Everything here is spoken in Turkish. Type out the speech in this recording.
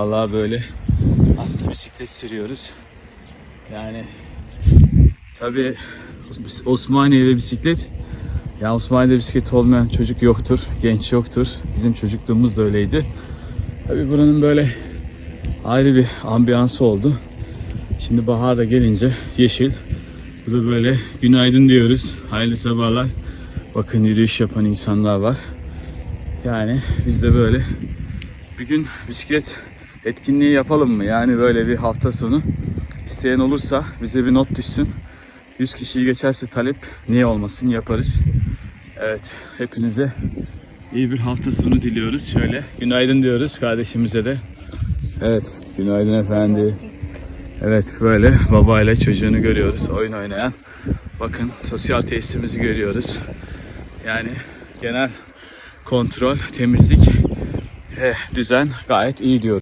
Vallahi böyle aslında bisiklet sürüyoruz. Yani tabii Osmaniye ve bisiklet ya Osmaniye'de bisiklet olmayan çocuk yoktur, genç yoktur. Bizim çocukluğumuz da öyleydi. Tabii buranın böyle ayrı bir ambiyansı oldu. Şimdi bahar da gelince yeşil. Bu da böyle günaydın diyoruz. Hayırlı sabahlar. Bakın yürüyüş yapan insanlar var. Yani biz de böyle bir gün bisiklet etkinliği yapalım mı? Yani böyle bir hafta sonu isteyen olursa bize bir not düşsün. 100 kişiyi geçerse talep niye olmasın yaparız. Evet hepinize iyi bir hafta sonu diliyoruz. Şöyle günaydın diyoruz kardeşimize de. Evet günaydın efendi. Evet böyle babayla çocuğunu görüyoruz oyun oynayan. Bakın sosyal tesisimizi görüyoruz. Yani genel kontrol, temizlik, eh, düzen gayet iyi diyor.